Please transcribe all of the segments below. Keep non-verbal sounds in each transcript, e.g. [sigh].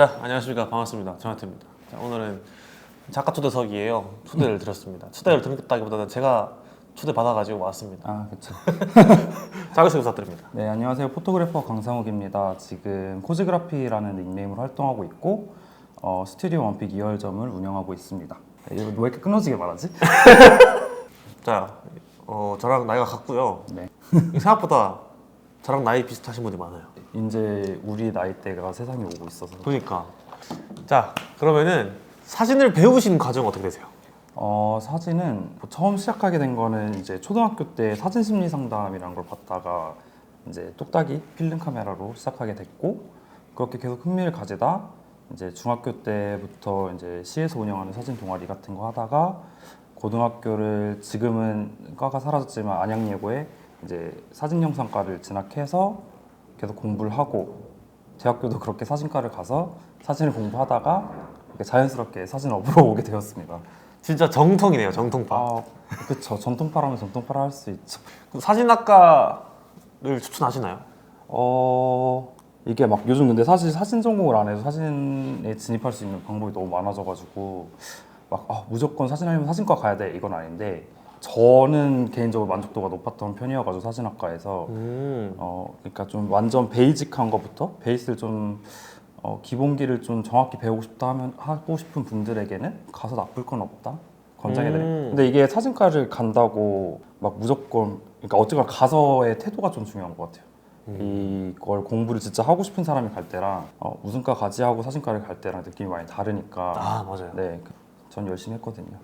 자, 안녕하십니까. 반갑습니다. 정하태입니다. 자, 오늘은 작가 초대석이에요. 초대를 드렸습니다. 초대를 드렸다기보다는 제가 초대 받아가지고 왔습니다. 아, 그렇죠. [laughs] 자기소개 부탁드립니다. 네, 안녕하세요. 포토그래퍼 강상욱입니다. 지금 코지그라피라는 닉네임으로 활동하고 있고 어, 스튜디오 원픽 2열점을 운영하고 있습니다. 네, 이거 왜 이렇게 끊어지게 말하지? [laughs] 자, 어, 저랑 나이가 같고요. 네. 생각보다 저랑 나이 비슷하신 분이 많아요. 이제 우리 나이대가 세상에 오고 있어서 그러니까. 자, 그러면은 사진을 배우신 과정 어떻게 되세요? 어, 사진은 처음 시작하게 된 거는 이제 초등학교 때 사진 심리 상담이라는 걸 받다가 이제 뚝딱이 필름 카메라로 시작하게 됐고 그렇게 계속 흥미를 가지다 이제 중학교 때부터 이제 시에서 운영하는 사진 동아리 같은 거 하다가 고등학교를 지금은 과가 사라졌지만 안양예고에 이제 사진 영상과를 진학해서 계속 공부를 하고 대학교도 그렇게 사진과를 가서 사진을 공부하다가 이렇게 자연스럽게 사진업으로 오게 되었습니다. 진짜 정통이네요, 정통파. 아, 그쵸. 전통파라면 전통파라 할 수 있죠. 그 사진학과를 추천하시나요? 어, 이게 막 요즘 근데 사실 사진 전공을 안 해도 사진에 진입할 수 있는 방법이 너무 많아져가지고 막 아, 무조건 사진하려면 사진과 가야 돼 이건 아닌데 저는 개인적으로 만족도가 높았던 편이어가지고 사진학과에서 음. 어, 그러니까 좀 완전 베이직한 것부터 베이스를 좀 어, 기본기를 좀 정확히 배우고 싶다 하면 하고 싶은 분들에게는 가서 나쁠 건 없다 권장해드려요. 음. 근데 이게 사진과를 간다고 막 무조건 그러니까 어쨌거나 가서의 태도가 좀 중요한 것 같아요. 이걸 공부를 진짜 하고 싶은 사람이 갈 때랑 어, 무슨 과 가지 하고 사진과를 갈 때랑 느낌이 많이 다르니까 아, 맞아요. 네, 그- 전 열심히 했거든요.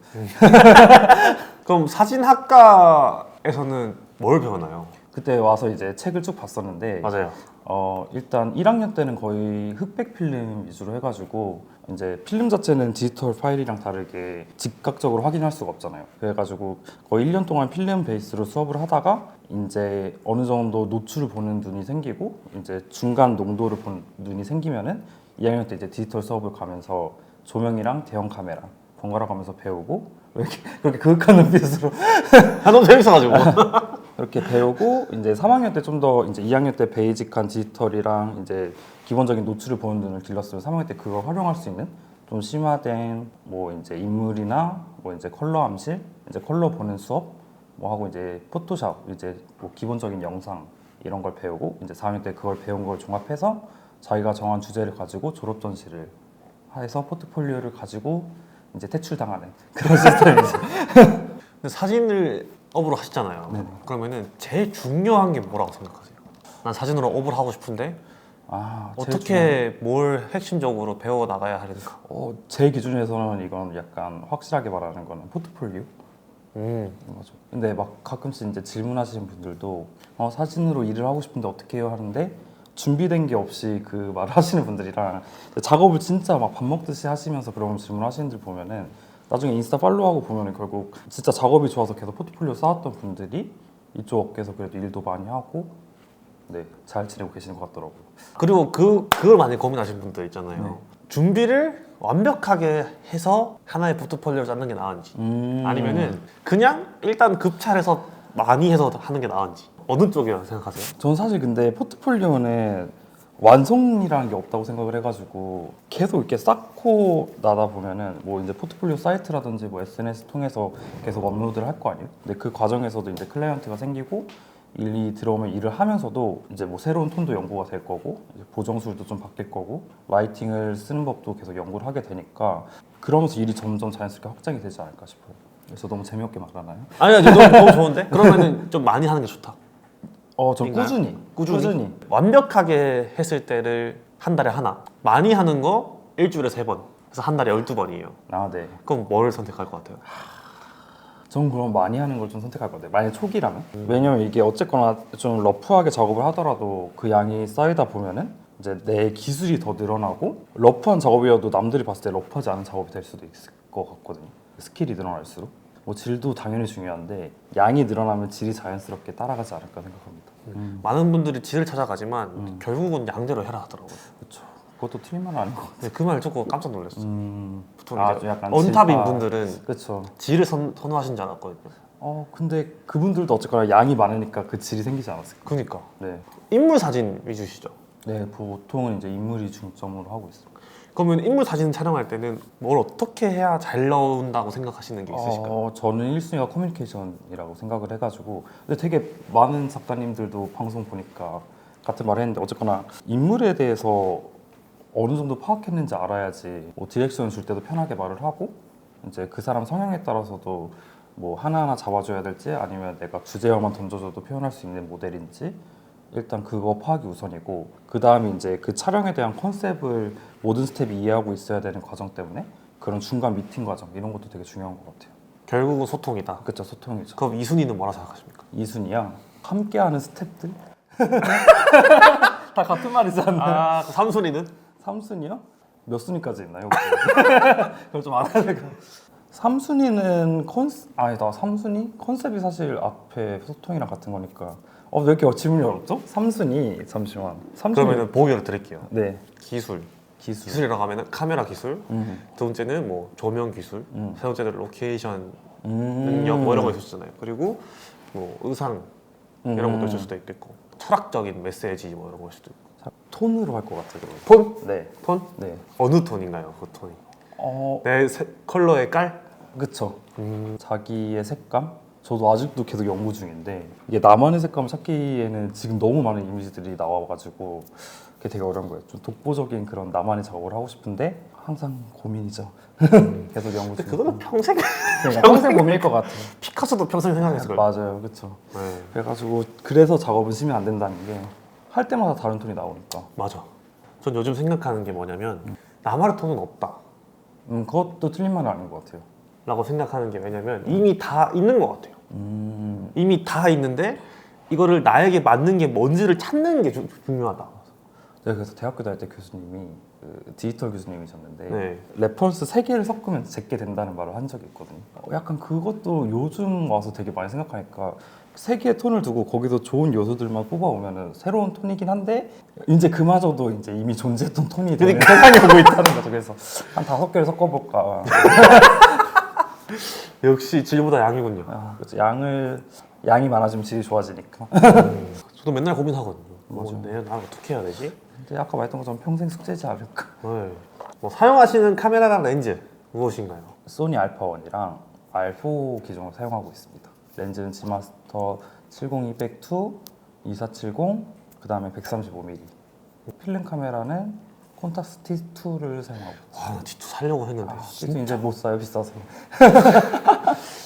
그럼 사진학과에서는 뭘 배우나요? 그때 와서 이제 책을 쭉 봤었는데 맞아요. 어, 일단 1학년 때는 거의 흑백 필름 위주로 해가지고 이제 필름 자체는 디지털 파일이랑 다르게 즉각적으로 확인할 수가 없잖아요. 그래가지고 거의 1년 동안 필름 베이스로 수업을 하다가 이제 어느 정도 노출을 보는 눈이 생기고 이제 중간 농도를 본 눈이 생기면은 2학년 때 이제 디지털 수업을 가면서 조명이랑 대형 카메라 번갈아 가면서 배우고 왜 이렇게 그렇게 그윽한 눈빛으로 [laughs] 아, 너무 재밌어가지고. 이렇게 배우고 이제 3학년 때 좀 더 이제 2학년 때 베이직한 디지털이랑 이제 기본적인 노출을 보는 눈을 길렀으면 3학년 때 그걸 활용할 수 있는 좀 심화된 뭐 이제 인물이나 뭐 이제 컬러 암실, 이제 컬러 보는 수업 뭐 하고 이제 포토샵 이제 뭐 기본적인 영상 이런 걸 배우고 이제 4학년 때 그걸 배운 걸 종합해서 자기가 정한 주제를 가지고 졸업 전시를 해서 포트폴리오를 가지고 이제 퇴출당하는 그런 [laughs] 시스템이죠. 사진을 업으로 하시잖아요. 네네. 그러면은 제일 중요한 게 뭐라고 생각하세요? 난 사진으로 업을 하고 싶은데 아, 어떻게 뭘 핵심적으로 배워 나가야 하는가? 어, 제 기준에서는 이건 약간 확실하게 말하는 거는 포트폴리오 음. 맞아. 근데 막 가끔씩 이제 질문하시는 분들도 어, 사진으로 일을 하고 싶은데 어떻게 해요 하는데 준비된 게 없이 그 말을 [laughs] 하시는 분들이랑 작업을 진짜 막 밥 먹듯이 하시면서 그런 질문하시는 분들 보면은 나중에 인스타 팔로우하고 보면은 결국 진짜 작업이 좋아서 계속 포트폴리오 쌓았던 분들이 이쪽 업계에서 그래도 일도 많이 하고 네잘 지내고 계시는 것 같더라고요. 그리고 그 그걸 많이 고민하시는 분들 있잖아요. 네. 준비를 완벽하게 해서 하나의 포트폴리오를 쌓는 게 나은지 음. 아니면은 그냥 일단 급찰해서 많이 해서 하는 게 나은지 어느 쪽이라고 생각하세요? 전 사실 근데 포트폴리오는 완성이라는 게 없다고 생각을 해가지고 계속 이렇게 쌓고 나다 보면은 뭐 이제 포트폴리오 사이트라든지 뭐 SNS 통해서 계속 업로드를 할 거 아니에요? 근데 그 과정에서도 이제 클라이언트가 생기고 일이 들어오면 일을 하면서도 이제 뭐 새로운 톤도 연구가 될 거고 보정술도 좀 바뀔 거고 라이팅을 쓰는 법도 계속 연구를 하게 되니까 그러면서 일이 점점 자연스럽게 확장이 되지 않을까 싶어요. 그래서 너무 재미없게 말하나요? 아니요, 너무, 너무 좋은데? 그러면은 좀 많이 하는 게 좋다. 어, 전 인가요? 꾸준히, 꾸준히? 완벽하게 했을 때를 한 달에 하나, 많이 하는 거 일주일에 세 번, 그래서 한 달에 열두 번이에요. 아, 네. 그럼 뭘 선택할 것 같아요? 전 그럼 많이 하는 걸 좀 선택할 것 같아요. 만약 초기라면. 왜냐면 이게 어쨌거나 좀 러프하게 작업을 하더라도 그 양이 쌓이다 보면은 이제 내 기술이 더 늘어나고 러프한 작업이어도 남들이 봤을 때 러프하지 않은 작업이 될 수도 있을 것 같거든요. 스킬이 늘어날수록. 뭐 질도 당연히 중요한데 양이 늘어나면 질이 자연스럽게 따라가지 않을까 생각합니다. 음. 많은 분들이 질을 찾아가지만 음. 결국은 양대로 해라 하더라고요. 그렇죠. 그것도 틀린 아닌 것 같아요. 근데 그말 듣고 깜짝 놀랐어요. 음. 보통 아, 이제 약간 언탑인 질파. 분들은 그렇죠. 질을 선, 선호하신 줄 알았거든요. 어 근데 그분들도 어쨌거나 양이 많으니까 그 질이 생기지 않았을까. 그니까 네. 인물 사진 위주시죠. 네, 보통은 이제 인물이 중점으로 하고 있습니다. 그러면 인물 사진 촬영할 때는 뭘 어떻게 해야 잘 나온다고 생각하시는 게 있으실까요? 어, 저는 1순위가 커뮤니케이션이라고 생각을 해가지고 근데 되게 많은 작가님들도 방송 보니까 같은 말을 했는데 어쨌거나 인물에 대해서 어느 정도 파악했는지 알아야지 뭐 디렉션 줄 때도 편하게 말을 하고 이제 그 사람 성향에 따라서도 뭐 하나하나 잡아줘야 될지 아니면 내가 주제어만 던져줘도 표현할 수 있는 모델인지 일단 그거 파악이 우선이고 그 다음에 이제 그 촬영에 대한 컨셉을 모든 스텝이 이해하고 있어야 되는 과정 때문에 그런 중간 미팅 과정 이런 것도 되게 중요한 것 같아요. 결국은 소통이다. 그쵸 소통이죠. 그럼 이순위는 뭐라 생각하십니까? 이순이야 함께하는 스텝들 다 같은 말이지 않나요? 아, 그 삼순위는? 삼순이요? 몇 순위까지 있나요? [laughs] 그걸 좀 알아야 될것 같아요. 삼순위는 컨셉 아니다 삼순위 컨셉이 사실 앞에 소통이랑 같은 거니까 어 왜 이렇게 질문이 어렵죠? 삼순위 잠시만 삼순위 그러면은 보기를 드릴게요. 네 기술. 기술 기술이라고 하면은 카메라 기술. 음. 두 번째는 뭐 조명 기술. 음. 세 번째는 로케이션 음. 능력 뭐 이런 거 있었잖아요. 그리고 뭐 의상 이런 것도 있을 수도 있겠고 철학적인 메시지 뭐 이런 걸 수도 있고. 자, 톤으로 할 것 같아요. 그러면. 톤? 네, 톤? 네. 어느 톤인가요? 그 톤이? 어, 내 세- 컬러의 깔? 그쵸. 음. 자기의 색감? 저도 아직도 계속 연구 중인데 이게 나만의 색감을 찾기에는 지금 너무 많은 이미지들이 나와가지고 그게 되게 어려운 거예요. 좀 독보적인 그런 나만의 작업을 하고 싶은데 항상 고민이죠. [laughs] 계속 연구 중. 그거는 평생 그러니까 평생 고민일 것 같아요. 피카소도 평생 생각했을 거예요. 맞아요, 그렇죠. 네. 그래가지고 그래서 작업은 쉬면 안 된다는 게 할 때마다 다른 톤이 나오니까. 맞아. 전 요즘 생각하는 게 뭐냐면 나만의 톤은 없다. 음, 그것도 틀린 말은 아닌 것 같아요. 라고 생각하는 게 왜냐면 이미 다 있는 것 같아요. 음, 이미 다 있는데 이거를 나에게 맞는 게 뭔지를 찾는 게 주- 중요하다. 제가 그래서 대학교 다닐 때 교수님이 그 디지털 교수님이셨는데 네. 레퍼런스 세 개를 섞으면 제게 된다는 말을 한 적이 있거든요. 어, 약간 그것도 요즘 와서 되게 많이 생각하니까 세 개의 톤을 두고 거기서 좋은 요소들만 뽑아오면은 새로운 톤이긴 한데 이제 그마저도 이제 이미 존재했던 톤이 되는 [laughs] 세상이 오고 있다는 거죠. 그래서 한 다섯 개를 섞어볼까. [laughs] [laughs] 역시 질보다 양이군요. 아, 그렇죠. 양을 양이 많아지면 질이 좋아지니까. 저도 맨날 고민하거든요. 뭐 맞아. 내가 나 어떻게 해야 되지? 근데 아까 말했던 것처럼 평생 숙제지 않을까. 네. 뭐 사용하시는 카메라랑 렌즈 무엇인가요? 소니 알파1이랑 R4 기종을 사용하고 있습니다. 렌즈는 지마스터 70-200-2, 2470, 그 다음에 135mm. 필름 카메라는 콘타스 T2를 사용하고 와, 나 T2 살려고 했는데 아, T2 이제 못 사요 비싸서.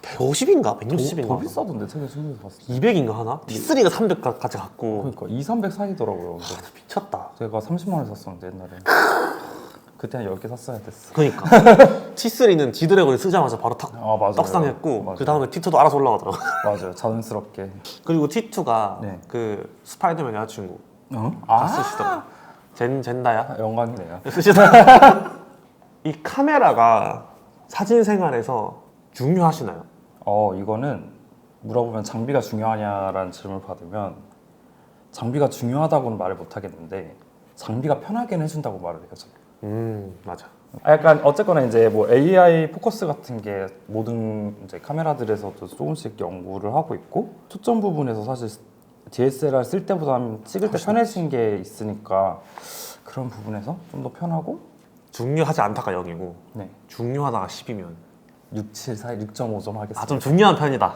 150인가? 더, 160인가? 더 비싸던데 순위에서 봤을 때. 200인가 하나? T3가 300까지 갔고 그러니까 2, 300 사이더라고요. 근데 미쳤다. 제가 30만 원 샀었는데 옛날에. 그때 한 10개 샀어야 됐어. 그러니까 [laughs] T3는 지드래곤을 쓰자마자 바로 탁 아 맞아요. 떡상했고 맞아요. 그 다음에 T2도 알아서 올라가더라고. [laughs] 맞아요. 자연스럽게. 그리고 T2가 네. 그 스파이더맨 여자친구 어? 다 쓰시더라고. 젠 젠다야 아, 영광이네요. [laughs] 이 카메라가 사진 생활에서 중요하시나요? 어 이거는 물어보면 장비가 중요하냐라는 질문을 받으면 장비가 중요하다고는 말을 못 하겠는데 장비가 편하게는 해준다고 말을 해요. 저는. 음 맞아. 아, 약간 어쨌거나 이제 뭐 AI 포커스 같은 게 모든 이제 카메라들에서도 조금씩 연구를 하고 있고 초점 부분에서 사실 DSLR 쓸 때보다는 찍을 때 편해진 게 있으니까 그런 부분에서 좀 더 편하고 중요하지 않다가 0이고 네 중요하다가 10이면 6, 7 사이 6.5점 하겠습니다. 아 좀 중요한 편이다.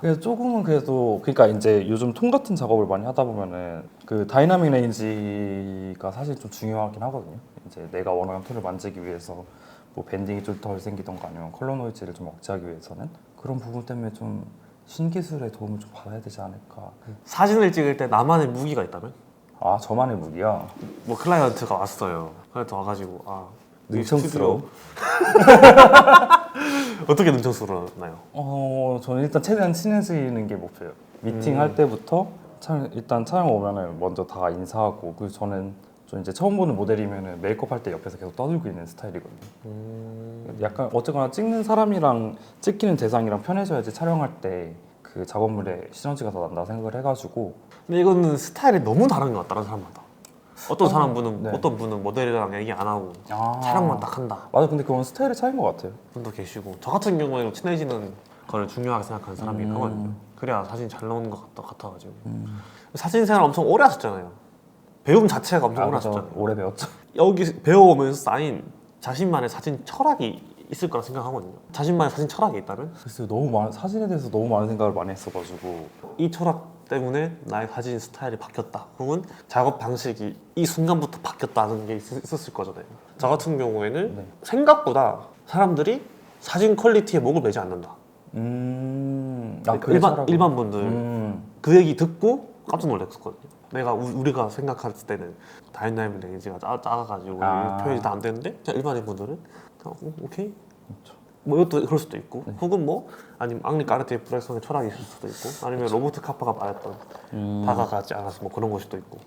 그래서 조금은 그래도 그러니까 이제 요즘 통 같은 작업을 많이 하다 보면은 그 다이나믹 레인지가 사실 좀 중요하긴 하거든요. 이제 내가 원하는 톤을 만지기 위해서 뭐 밴딩이 좀 덜 생기던가 아니면 컬러 노이즈를 좀 억제하기 위해서는 그런 부분 때문에 좀 신기술의 도움을 좀 받아야 되지 않을까. 사진을 찍을 때 나만의 무기가 있다면? 아 저만의 무기야. 뭐 클라이언트가 왔어요. 클라이언트 와가지고 아이 능청스러워. [laughs] 어떻게 능청스러웠나요? 어 저는 일단 최대한 친해지는 게 목표예요. 미팅 할 때부터 촬영- 일단 촬영 오면은 먼저 다 인사하고 그리고 저는 좀 이제 처음 보는 모델이면은 메이크업 할 때 옆에서 계속 떠들고 있는 스타일이거든요. 음... 약간 어쨌거나 찍는 사람이랑 찍히는 대상이랑 편해져야지 촬영할 때 그 작업물에 시너지가 더 난다 생각을 해가지고 근데 이거는 스타일이 너무 다른 것 같다 다른 사람마다. 어떤 어, 사람 분은 네. 어떤 분은 모델이랑 얘기 안 하고 아. 촬영만 딱 한다 맞아 근데 그건 스타일의 차이인 것 같아요. 분도 계시고 저 같은 경우에는 친해지는 걸 중요하게 생각하는 사람이긴 음. 하거든요. 그래야 사진 잘 나오는 것 같다 같아가지고 사진 생활 엄청 오래 하셨잖아요. 배움 자체가 엄청 아, 오래 그죠. 하셨잖아요. 오래 배웠죠. 여기 배워오면서 쌓인 자신만의 사진 철학이 있을 거라 생각하거든요. 자신만의 사진 철학이 있다면 글쎄요 너무 많은 사진에 대해서 너무 많은 생각을 많이 했어가지고 이 철학 때문에 나의 사진 스타일이 바뀌었다. 혹은 작업 방식이 이 순간부터 바뀌었다는 게 있, 있었을 거잖아요. 저 같은 경우에는 네. 생각보다 사람들이 사진 퀄리티에 목을 매지 않는다. 음 아, 그게 일반. 일반 분들 음 그 얘기 듣고 깜짝 놀랐었거든요. 내가 우, 우리가 생각했을 때는 다이나믹 레인지가 작- 작아가지고 아. 표현이 다 안 되는데 그냥 일반인 분들은 그냥 어, 오케이 그렇죠. 뭐 이것도 그럴 수도 있고 네. 혹은 뭐 아니면 앙리 까르티의 브레성의 철학이 있을 수도 있고 아니면 로버트 카파가 말했던 음. 다가가지 않아서 뭐 그런 걸 수도 있고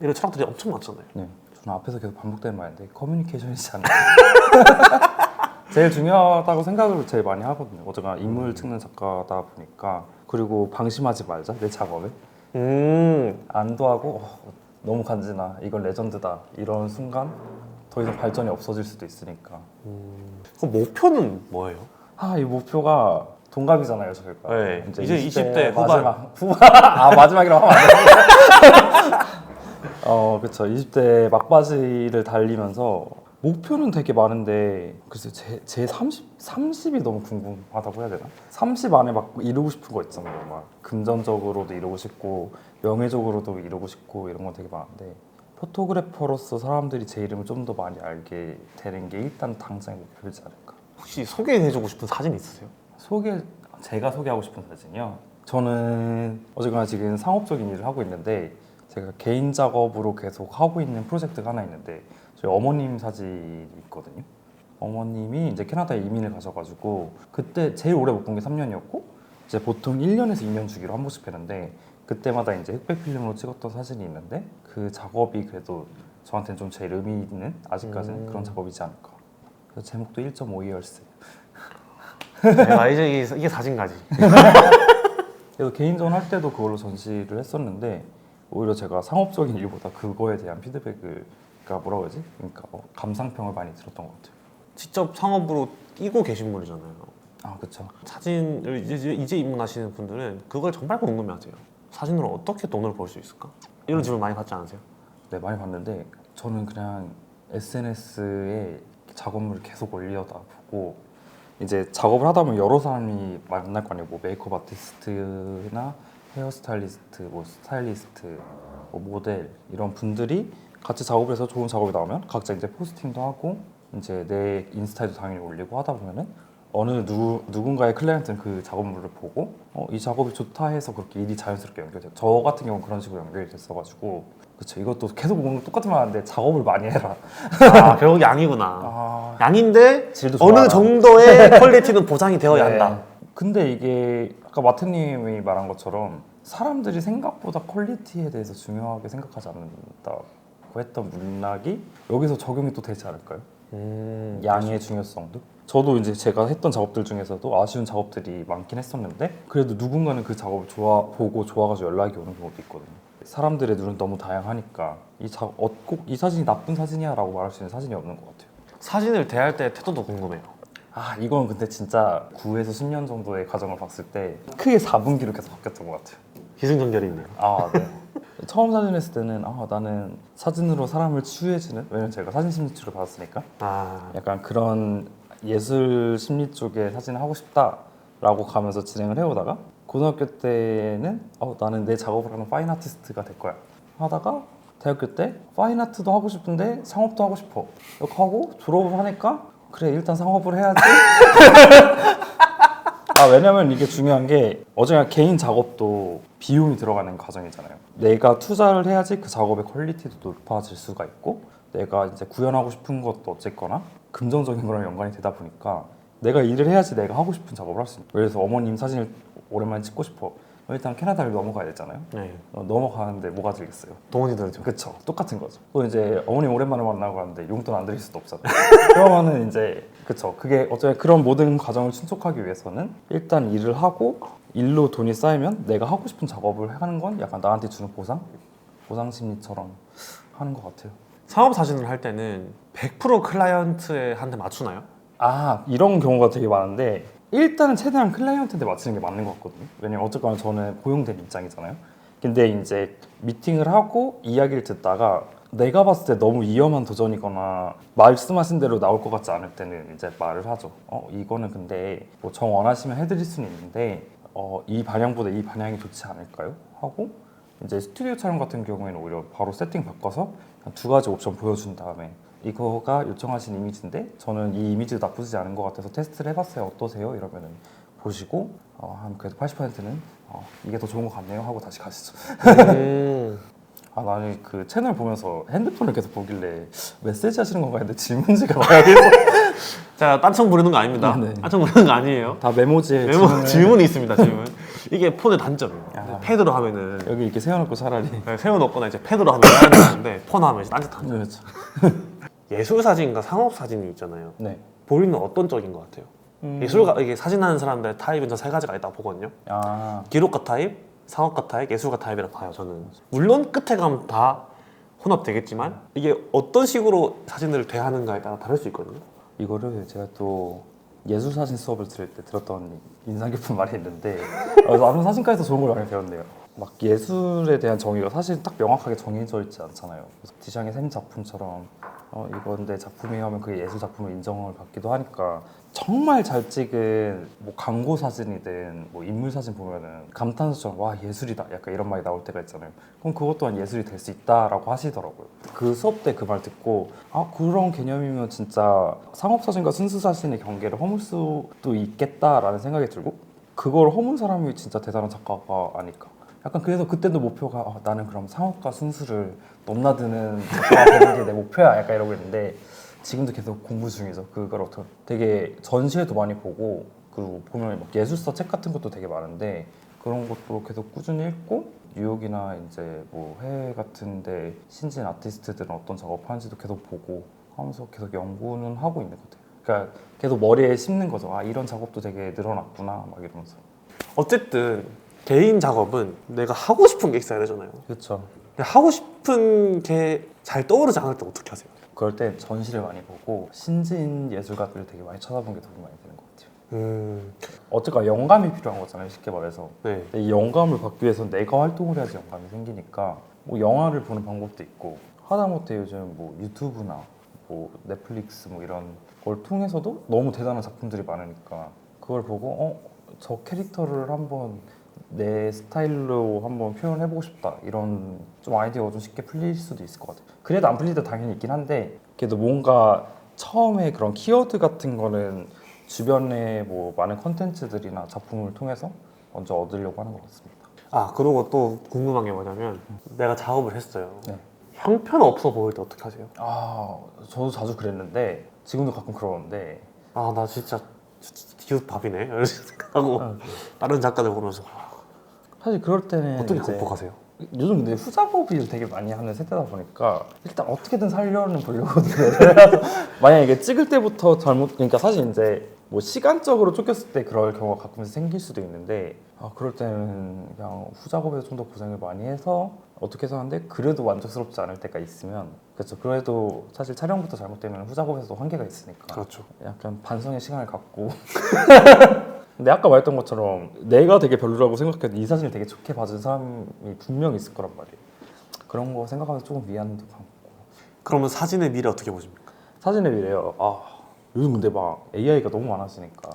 이런 철학들이 엄청 많잖아요. 네, 저는 앞에서 계속 반복되는 말인데 커뮤니케이션이지 않나. [laughs] 제일 중요하다고 생각을 제일 많이 하거든요. 어제가 인물 찍는 작가다 보니까 그리고 방심하지 말자 내 작업에 음 안도하고 어, 너무 간지나 이건 레전드다 이런 순간 더 이상 발전이 없어질 수도 있으니까 그럼 목표는 뭐예요? 아 이 목표가 동갑이잖아요 저희가 네, 이제 20대 후반. 마지막 후반 아 마지막이라고 하면 안 돼. [laughs] 어 그쵸 20대 막바지를 달리면서 목표는 되게 많은데 글쎄 제, 제 30, 30이 너무 궁금하다고 해야 되나? 30 안에 막 이루고 싶은 거 있잖아요 막 금전적으로도 이루고 싶고 명예적으로도 이루고 싶고 이런 건 되게 많은데 포토그래퍼로서 사람들이 제 이름을 좀 더 많이 알게 되는 게 일단 당장의 목표이지 않을까 혹시 소개해주고 싶은 사진 있으세요? 소개 제가 소개하고 싶은 사진이요. 저는 어쨌거나 지금 상업적인 일을 하고 있는데 제가 개인 작업으로 계속 하고 있는 프로젝트가 하나 있는데 저희 어머님 사진이 있거든요. 어머님이 이제 캐나다에 이민을 가셔가지고 그때 제일 오래 못 본 게 3년이었고 이제 보통 1년에서 2년 주기로 한 번씩 뵈는데 그때마다 이제 흑백 필름으로 찍었던 사진이 있는데 그 작업이 그래도 저한테는 좀 제일 의미 있는 아직까지는 음. 그런 작업이지 않을까. 그래서 제목도 1.5이얼스. 내가 이제 이게, 이게 사진가지. [laughs] 그래서 개인전 할 때도 그걸로 전시를 했었는데 오히려 제가 상업적인 일보다 그거에 대한 피드백을 그러니까 뭐라고 해야지? 그러니까 어, 감상평을 많이 들었던 것 같아요. 직접 상업으로 끼고 계신 분이잖아요. 아 그렇죠. 사진을 이제, 이제 입문하시는 분들은 그걸 정말 궁금해하세요. 사진으로 어떻게 돈을 벌 수 있을까? 이런 질문 많이 받지 않으세요? 네 많이 봤는데 저는 그냥 SNS에 작업물을 계속 올려다 보고 이제 작업을 하다 보면 여러 사람이 만날 거 아니에요. 뭐 메이크업 아티스트나 헤어스타일리스트, 뭐 스타일리스트, 뭐 모델 이런 분들이 같이 작업을 해서 좋은 작업이 나오면 각자 이제 포스팅도 하고 이제 내 인스타에도 당연히 올리고 하다 보면은 어느 누, 누군가의 클라이언트는 그 작업물을 보고 어, 이 작업이 좋다 해서 그렇게 일이 자연스럽게 연결돼요. 저 같은 경우는 그런 식으로 연결이 됐어가지고 그쵸 이것도 계속 보면 똑같은 말 하는데 작업을 많이 해라. 아, 결국 양이구나. [laughs] 아, 양인데 질도 어느 좋아라. 정도의 [laughs] 퀄리티는 보장이 되어야 네. 한다. 근데 이게 아까 마트님이 말한 것처럼 사람들이 생각보다 퀄리티에 대해서 중요하게 생각하지 않는다 고 했던 문학이 여기서 적용이 또 되지 않을까요? 음, 양의 중요성도. 저도 이제 제가 했던 작업들 중에서도 아쉬운 작업들이 많긴 했었는데 그래도 누군가는 그 작업을 좋아 보고 좋아가지고 연락이 오는 경우도 있거든요. 사람들의 눈은 너무 다양하니까 이 작, 어, 꼭이 사진이 나쁜 사진이야라고 말할 수 있는 사진이 없는 것 같아요. 사진을 대할 때 태도도 궁금해요. 아 이건 근데 진짜 9에서 10년 정도의 과정을 봤을 때 크게 4분기로 계속 바뀌었던 것 같아요. 기승전결이 있네요. 아 네. 처음 사진 했을 때는 아 나는 사진으로 사람을 치유해주는 왜냐면 제가 사진 심리치료를 받았으니까. 아, 약간 그런 예술 심리 쪽의 사진을 하고 싶다라고 가면서 진행을 해오다가 고등학교 때는 어, 나는 내 작업을 하는 파인 아티스트가 될 거야. 하다가 대학교 때 파인 아트도 하고 싶은데 상업도 하고 싶어. 이렇게 하고 졸업을 하니까 그래 일단 상업을 해야지. [laughs] 아 왜냐면 이게 중요한 게 어제가 개인 작업도 비용이 들어가는 과정이잖아요. 내가 투자를 해야지 그 작업의 퀄리티도 높아질 수가 있고 내가 이제 구현하고 싶은 것도 어쨌거나 긍정적인 거랑 연관이 되다 보니까 내가 일을 해야지 내가 하고 싶은 작업을 할 수 있는. 그래서 어머님 사진을 오랜만에 찍고 싶어. 일단 캐나다를 넘어가야 되잖아요. 네. 어, 넘어가는데 뭐가 들겠어요? 돈이 들죠. 그쵸 똑같은 거죠 또 이제 어머님 오랜만에 만나고 하는데 용돈 안 드릴 수도 없잖아요 [laughs] 그러면은 이제 그쵸 그게 어쩌면 그런 모든 과정을 충족하기 위해서는 일단 일을 하고 일로 돈이 쌓이면 내가 하고 싶은 작업을 하는 건 약간 나한테 주는 보상 보상 심리처럼 하는 것 같아요 상업 사진을 할 때는 100% 클라이언트한테 맞추나요? 아 이런 경우가 되게 많은데 일단은 최대한 클라이언트한테 맞추는 게 맞는 것 같거든요 왜냐면 어쨌거나 저는 고용된 입장이잖아요 근데 이제 미팅을 하고 이야기를 듣다가 내가 봤을 때 너무 위험한 도전이거나 말씀하신 대로 나올 것 같지 않을 때는 이제 말을 하죠. 어 이거는 근데 뭐 정 원하시면 해드릴 수는 있는데 어, 이 방향보다 이 방향이 좋지 않을까요? 하고 이제 스튜디오 촬영 같은 경우에는 오히려 바로 세팅 바꿔서 두 가지 옵션 보여준 다음에 이거가 요청하신 이미지인데 저는 이 이미지 나쁘지 않은 것 같아서 테스트를 해봤어요. 어떠세요? 이러면은 보시고 어, 한 그래도 80%는 어, 이게 더 좋은 것 같네요 하고 다시 가시죠. 음. [laughs] 아 나는 그 채널 보면서 핸드폰을 계속 보길래 메시지 하시는 건가 했는데 질문지가 [laughs] 와야 돼서 제가 딴청 부르는 거 아닙니다. 아, 네. 딴청 부르는 거 아니에요. 다 메모지에 메모 질문을 [laughs] 질문이 있습니다. 질문. 이게 폰의 단점이에요. 아. 패드로 하면은 여기 이렇게 세워놓고 차라리 네, 세워놓거나 이제 패드로 하면 딴짓하는데 폰 하면 이제 딴짓하죠. 그렇죠. 예술 사진과 상업 사진이 있잖아요. 네. 보이는 어떤 쪽인 것 같아요? 음. 예술가 이게 사진하는 사람들의 타입은 전세 가지가 있다고 보거든요. 아 기록가 타입, 상업가 타입, 예술가 타입이라고 봐요. 저는 물론 끝에 가면 다 혼합되겠지만 이게 어떤 식으로 사진을 대하는가에 따라 다를 수 있거든요. 이거를 제가 또 예술 사진 수업을 들을 때 들었던 인상 깊은 말이 있는데 [laughs] 어, 나름 사진과에서 좋은 걸 많이 배웠네요. 막 예술에 대한 정의가 사실 딱 명확하게 정해져 있지 않잖아요. 디샹의 생 작품처럼 어, 이건 내 작품이 하면 그게 예술 작품을 인정을 받기도 하니까 정말 잘 찍은 뭐 광고 사진이든 뭐 인물 사진 보면은 감탄사처럼 와 예술이다 약간 이런 말이 나올 때가 있잖아요. 그럼 그것 또한 예술이 될 수 있다라고 하시더라고요. 그 수업 때 그 말 듣고 아 그런 개념이면 진짜 상업 사진과 순수 사진의 경계를 허물 수도 있겠다라는 생각이 들고 그걸 허문 사람이 진짜 대단한 작가가 아닐까. 약간 그래서 그때도 목표가 아, 나는 그럼 상업과 순수를 넘나드는 작가가 되는 게 내 목표야 약간 이러고 있는데 지금도 계속 공부 중이죠. 그걸 어떻게 되게 전시회도 많이 보고 그리고 보면 막 예술사 책 같은 것도 되게 많은데 그런 것도 계속 꾸준히 읽고 뉴욕이나 이제 뭐 해외 같은데 신진 아티스트들은 어떤 작업하는지도 계속 보고 하면서 계속 연구는 하고 있는 것 같아요. 그러니까 계속 머리에 심는 거죠. 아 이런 작업도 되게 늘어났구나 막 이러면서. 어쨌든 개인 작업은 내가 하고 싶은 게 있어야 되잖아요. 그렇죠. 근데 하고 싶은 게 잘 떠오르지 않을 때 어떻게 하세요? 그럴 때 전시를 많이 보고 신진 예술가들을 되게 많이 찾아본 게 도움이 많이 되는 것 같아요. 음, 어쨌거나 영감이 필요한 거잖아요, 쉽게 말해서. 네. 근데 이 영감을 받기 위해서 내가 활동을 해야지 영감이 생기니까 뭐 영화를 보는 방법도 있고 하다못해 요즘 뭐 유튜브나 뭐 넷플릭스 뭐 이런 걸 통해서도 너무 대단한 작품들이 많으니까 그걸 보고 어 저 캐릭터를 한번 내 스타일로 한번 표현해보고 싶다 이런 좀 아이디어가 좀 쉽게 풀릴 수도 있을 것 같아요. 그래도 안 풀릴 때 당연히 있긴 한데 그래도 뭔가 처음에 그런 키워드 같은 거는 주변에 뭐 많은 컨텐츠들이나 작품을 통해서 먼저 얻으려고 하는 것 같습니다. 아 그리고 또 궁금한 게 뭐냐면 내가 작업을 했어요. 네. 형편 없어 보일 때 어떻게 하세요? 아 저도 자주 그랬는데 지금도 가끔 그러는데 아 나 진짜 기웃 밥이네 이런 [laughs] 생각하고 아, 다른 작가들 보면서 사실 그럴 때는 어떻게 이제 극복하세요? 요즘 근데 후자법을 되게 많이 하는 세대다 보니까 일단 어떻게든 살려는 보려고 그래서 만약 이게 찍을 때부터 잘못 그러니까 사실 이제 뭐 시간적으로 쫓겼을 때 그럴 경우가 가끔씩 생길 수도 있는데 아 그럴 때는 그냥 후작업에서 좀 더 고생을 많이 해서 어떻게 해서 하는데 그래도 만족스럽지 않을 때가 있으면 그렇죠 그래도 사실 촬영부터 잘못되면 후작업에서도 한계가 있으니까 그렇죠. 약간 반성의 시간을 갖고 [laughs] 근데 아까 말했던 것처럼 내가 되게 별로라고 생각해도 이 사진을 되게 좋게 봐준 사람이 분명히 있을 거란 말이에요. 그런 거 생각하면서 조금 위안도 갖고. 그러면 사진의 미래 어떻게 보십니까? 사진의 미래요? 아 요즘 근데 막 AI가 너무 많아지니까.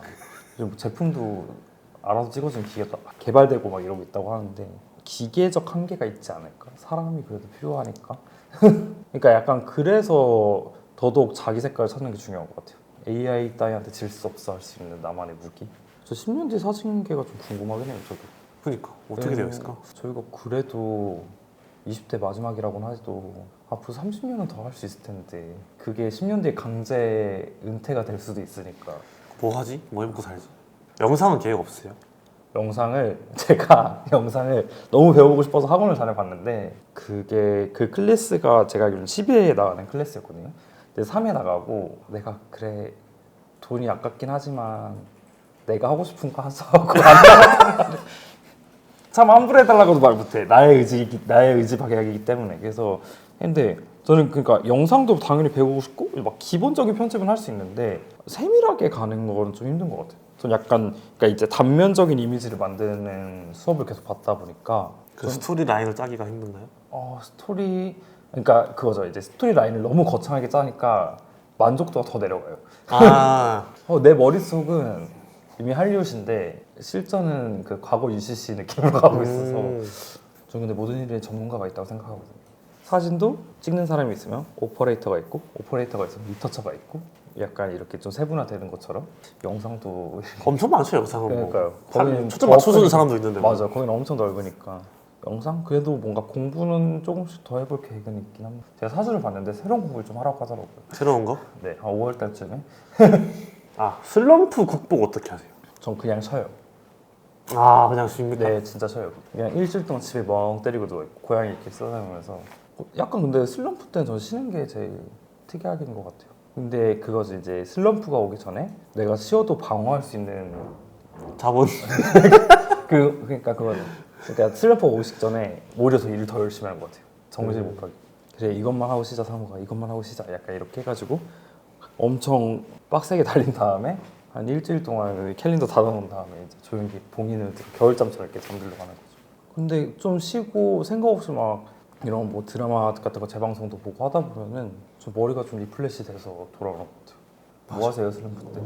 요즘 제품도 알아서 찍어주는 기계가 개발되고 막 이러고 있다고 하는데 기계적 한계가 있지 않을까? 사람이 그래도 필요하니까? [laughs] 그러니까 약간 그래서 더더욱 자기 색깔을 찾는 게 중요한 것 같아요. AI 따위한테 질 수 없어 할 수 있는 나만의 무기 저 10년 뒤 사진계가 좀 궁금하긴 해요 저도 그러니까 어떻게 네, 되어 있을까? 저희가 그래도 20대 마지막이라고는 해도 앞으로 30년은 더 할 수 있을 텐데 그게 10년 뒤에 강제 은퇴가 될 수도 있으니까 뭐 하지? 뭐 해먹고 살지? 영상은 계획 없으세요? 영상을 [laughs] 제가 영상을 너무 배워보고 싶어서 학원을 다녀봤는데 그게 그 클래스가 제가 알기로는 10회에 나가는 클래스였거든요 근데 3회 나가고 내가 그래 돈이 아깝긴 하지만 내가 하고 싶은 거 하자 [laughs] 하고 참 환불해 달라고도 말 못해 나의 의지 나의 의지 박약이기 때문에 그래서 근데 저는 그러니까 영상도 당연히 배우고 싶고 막 기본적인 편집은 할 수 있는데 세밀하게 가는 거는 좀 힘든 것 같아요. 전 약간 그러니까 이제 단면적인 이미지를 만드는 수업을 계속 받다 보니까 그 스토리 라인을 짜기가 힘든가요? 어, 스토리 그러니까 그거죠. 이제 스토리 라인을 너무 거창하게 짜니까 만족도가 더 내려가요. 아 [laughs] 어, 내 머릿속은 이미 할리우드인데 실전은 그 과거 UCC 느낌으로 가고 있어서 음. 저는 근데 모든 일에 전문가가 있다고 생각하거든요. 사진도 찍는 사람이 있으면 오퍼레이터가 있고 오퍼레이터가 있으면 리터처가 있고 약간 이렇게 좀 세분화되는 것처럼 영상도 [laughs] 엄청 많죠 영상은 그러니까요. 뭐 거기는 초점 맞춰주는 더 사람도 있는데 뭐. 맞아 거기는 엄청 넓으니까 영상 그래도 뭔가 공부는 조금씩 더 해볼 계획은 있긴 합니다. 제가 사주를 봤는데 새로운 공부를 좀 하라고 하더라고요. 새로운 거? 네, 한 5월 달쯤에 [laughs] 아 슬럼프 극복 어떻게 하세요? 전 그냥 쉬어요. 아 그냥 쉽니까? 네, 진짜 쉬어요. 그냥 일주일 동안 집에 멍 때리고 누워 있고 고양이 이렇게 써다니면서 약간 근데 슬럼프 때는 전 쉬는 게 제일 특이하긴 것 같아요. 근데 그거지 이제 슬럼프가 오기 전에 내가 쉬어도 방어할 수 있는 자본 [laughs] 그 그러니까 그거는 그러니까 슬럼프 오기 직전에 오히려 더 일을 더 열심히 하는 것 같아요. 정신 못 가게. 그래 이것만 하고 쉬자 사무가 이것만 하고 쉬자 약간 이렇게 해가지고 엄청 빡세게 달린 다음에 한 일주일 동안 캘린더 닫아놓은 다음에 이제 조용히 봉인을 들어 겨울잠처럼 이렇게 잠들려고 하는 거죠. 근데 좀 쉬고 생각 없이 막 이런 뭐 드라마 같은 거 재방송도 보고 하다 보면은 좀 머리가 좀 리플레시 돼서 돌아오는 것 같아요. 뭐 하세요 슬럼프 때?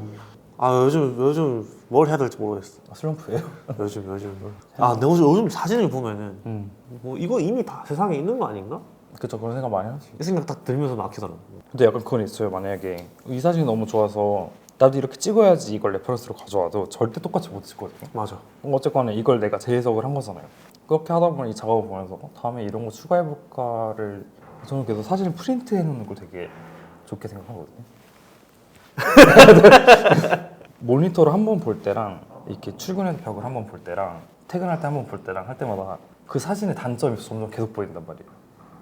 아 요즘 요즘 뭘 해야 될지 모르겠어 아, 슬럼프예요? [laughs] 요즘 요즘 아 요즘, 요즘 사진을 보면은 음. 뭐 이거 이미 다 세상에 있는 거 아닌가? 그쵸 그런 생각 많이 하지. 이 생각 딱 들면서 막히더라고 근데 약간 그건 있어요. 만약에 이 사진이 너무 좋아서 나도 이렇게 찍어야지 이걸 레퍼런스로 가져와도 절대 똑같이 못 찍거든요. 맞아 어쨌거나 이걸 내가 재해석을 한 거잖아요. 그렇게 하다 보면 이 작업을 보면서 어, 다음에 이런 거 추가해볼까를 저는 그래서 사진을 프린트해 놓는 걸 되게 좋게 생각하거든요. [laughs] 모니터를 한 번 볼 때랑 이렇게 출근해서 벽을 한 번 볼 때랑 퇴근할 때 한 번 볼 때랑 할 때마다 그 사진의 단점이 점점 계속 보인단 말이에요.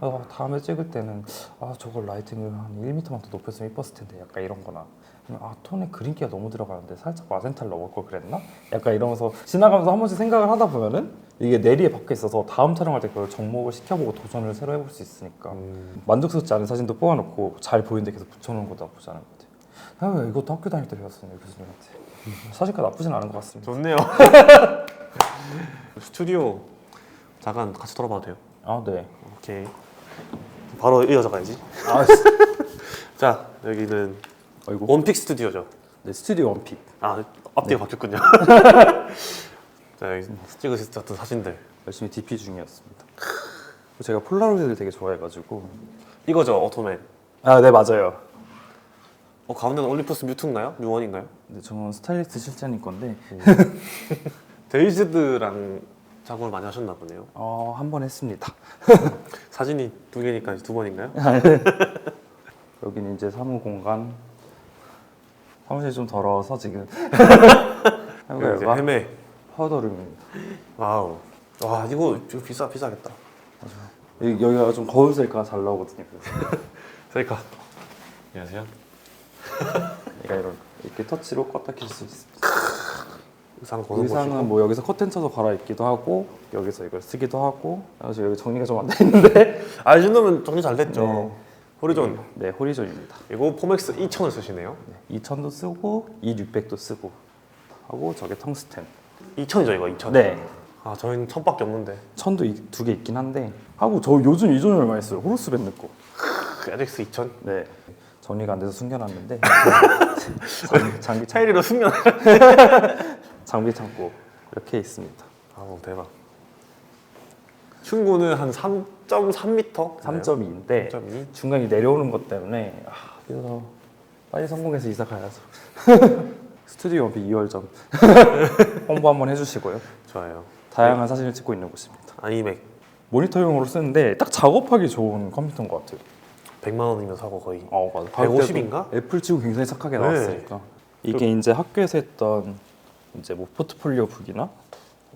아, 다음에 찍을 때는 아 저걸 라이팅을 한 1m만 더 높였으면 이뻤을 텐데 약간 이런 거나. 아 톤에 그린기가 너무 들어가는데 살짝 마젠타를 넣을 걸 그랬나? 약간 이러면서 지나가면서 한 번씩 생각을 하다 보면은 이게 내리에 박혀 있어서 다음 촬영할 때 그걸 접목을 시켜보고 도전을 새로 해볼 수 있으니까. 음. 만족스럽지 않은 사진도 뽑아놓고 잘 보이는데 계속 붙여놓은 것도 나쁘지 않은 것 같아요. 아, 이것도 학교 다닐 때 배웠어요 교수님한테. 사실까 나쁘진 않은 것 같습니다. 좋네요. [laughs] 스튜디오 잠깐 같이 돌아봐도 돼요? 아네. 오케이 바로 이어져 가야지. 아, [laughs] 자 여기는 아이고 원픽 스튜디오죠. 네 스튜디오 원픽. 아 앞뒤가 바뀌었군요. [laughs] 자 여기 찍으셨던 사진들. 열심히 DP 중이었습니다. 제가 폴라로이드를 되게 좋아해가지고. 이거죠 오토맨. 아 네 맞아요. 어 가운데는 올리퍼스 뮤트인가요? 뮤원인가요? 네, 저는 스타일리스트 실장님 건데. [laughs] 데이지드랑 작업을 많이 하셨나 보네요. 어, 한 번 했습니다. [laughs] 사진이 두 개니까 두 번인가요? [laughs] 여기는 이제 사무 공간. 사무실이 좀 더러워서 지금. [laughs] 그리고 이제 여기가 헤매. 파우더룸입니다. 와우. 와 이거 이거 비싸 비싸겠다. 여기- 여기가 좀 거울 셀카가 잘 나오거든요 그래서. 셀카. 안녕하세요. 얘가 이런 이렇게 터치로 껐다 킬수 있습니다 의상 고는 의상은 뭐 여기서 커튼 쳐서 갈아입기도 하고 여기서 이걸 쓰기도 하고. 그래서 여기 정리가 좀 안 돼 있는데. [laughs] 아 이 정도면 정리 잘 됐죠. 네. 호리존. 네 호리존입니다. 이거 포맥스 2000을 쓰시네요? 네, 2000도 쓰고 2600도 쓰고 하고 저게 텅스텐. 2000이죠 이거? 2000 네. 아 저희는 1000밖에 없는데. 천도 두 개 있긴 한데. 하고 저 요즘 이 존이 얼마 있어요. 호루스 밴드 거. 그 LX 2000 네. 정리가 안 돼서 숨겨놨는데. [laughs] [laughs] 장비, 창, 차이리로 숙면 장비 창고 이렇게 있습니다. 아우 대박 충구는 한 3.3m 3.2인데 3.2 중간에 내려오는 것 때문에 아, 이거 빨리 성공해서 이사 가야죠. [laughs] 스튜디오 원피 2월 전 홍보 한번 해주시고요. 좋아요 다양한 사진을 찍고 있는 곳입니다. 아이맥 모니터용으로 쓰는데 딱 작업하기 좋은 컴퓨터인 것 같아요. 100만 원이면 사고 거의 어 맞아. 150 인가? 애플 치고 굉장히 착하게 네. 나왔으니까 이게 이제 학교에서 했던 이제 뭐 포트폴리오 북이나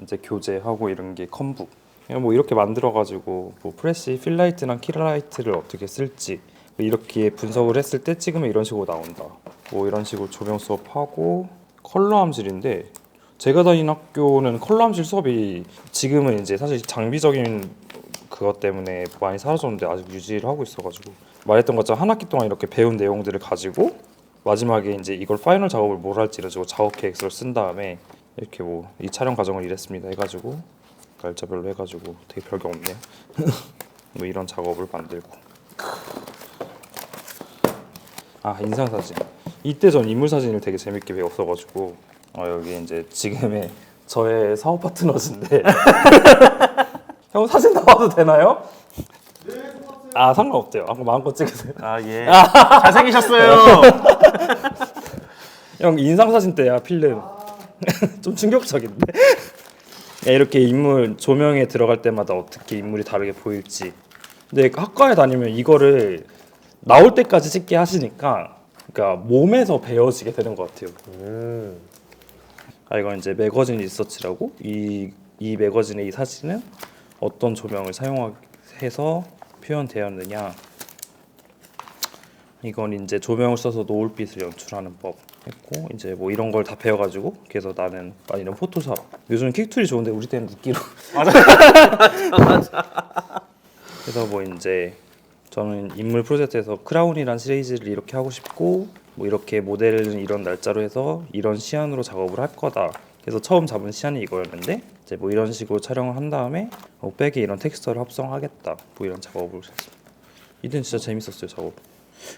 이제 교재하고 이런 게 컴북 그냥 뭐 이렇게 만들어 가지고 뭐 프레시 필라이트랑 키라이트를 어떻게 쓸지 이렇게 분석을 했을 때 찍으면 이런 식으로 나온다. 뭐 이런 식으로 조명 수업하고 컬러 함실인데 제가 다닌 학교는 컬러 함실 수업이 지금은 이제 사실 장비적인 그것 때문에 많이 사라졌는데 아직 유지를 하고 있어가지고 말했던 것처럼 한 학기 동안 이렇게 배운 내용들을 가지고 마지막에 이제 이걸 파이널 작업을 뭘 할지 식으로 작업 계획서를 쓴 다음에 이렇게 뭐 이 촬영 과정을 이랬습니다 해가지고 날짜별로 해가지고 되게 별게 없네요 [laughs] 뭐 이런 작업을 만들고 아 인상 사진. 이때 전 인물 사진을 되게 재밌게 배웠어가지고 어, 여기 이제 지금의 저의 사업 파트너신데 [laughs] 형 사진 나와도 되나요? 아 상관없대요. 아무 마음껏 찍으세요. 아 예. [laughs] 잘생기셨어요. [laughs] 형 인상 사진 때야 필름 [laughs] 좀 충격적인데 야, 이렇게 인물 조명에 들어갈 때마다 어떻게 인물이 다르게 보일지 근데 학과에 다니면 이거를 나올 때까지 찍게 하시니까 그러니까 몸에서 배워지게 되는 것 같아요 음. 아 이건 이제 매거진 리서치라고 이, 이 매거진의 이 사진은 어떤 조명을 사용해서 표현되었느냐? 이건 이제 조명을 써서 노을빛을 연출하는 법 했고 이제 뭐 이런 걸 다 배워가지고 그래서 나는 아 이런 포토샵. 요즘 킥툴이 좋은데 우리 때는 눕기로. [laughs] 그래서 뭐 이제 저는 인물 프로젝트에서 크라운이란 시리즈를 이렇게 하고 싶고 뭐 이렇게 모델은 이런 날짜로 해서 이런 시안으로 작업을 할 거다. 그래서 처음 잡은 시안이 이거였는데 이제 뭐 이런 식으로 촬영을 한 다음에 뭐 백에 이런 텍스처를 합성하겠다. 뭐 이런 작업을 했습니다. 이때는 진짜 재밌었어요 작업.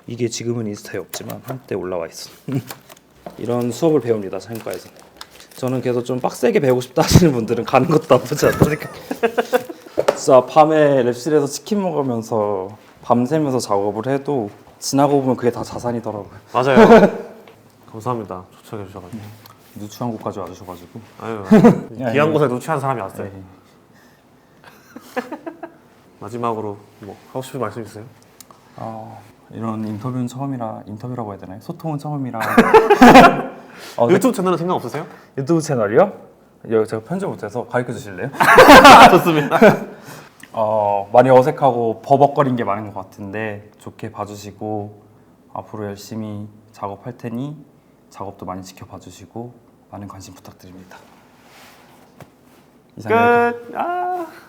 이게 지금은 인스타에 없지만 한때 올라와 있어. [laughs] 이런 수업을 배웁니다 상과에서. 저는 그래서 좀 빡세게 배우고 싶다 하시는 분들은 가는 것도 나쁘지 않다니까. [laughs] 진짜 밤에 랩실에서 치킨 먹으면서 밤새면서 작업을 해도 지나고 보면 그게 다 자산이더라고요. 맞아요. [laughs] 감사합니다. 초청해 주셔가지고. 누추한 곳까지 와주셔가지고. 아유 [laughs] 야, 귀한 곳에 누취한 사람이 왔어요. 네. [laughs] 마지막으로 뭐 하고 싶은 말씀 있으세요? 어, 이런 인터뷰는 처음이라 인터뷰라고 해야 되나요? 소통은 처음이라. [laughs] 어, 네. 유튜브 채널은 생각 없으세요? 유튜브 채널이요? 여기 제가 편집 못해서 가르쳐 주실래요? 좋습니다. 어, 많이 어색하고 버벅거린 게 많은 것 같은데 좋게 봐주시고 앞으로 열심히 작업할 테니 작업도 많이 지켜봐 주시고 많은 관심 부탁드립니다. 이상 여기까지. 끝. 아.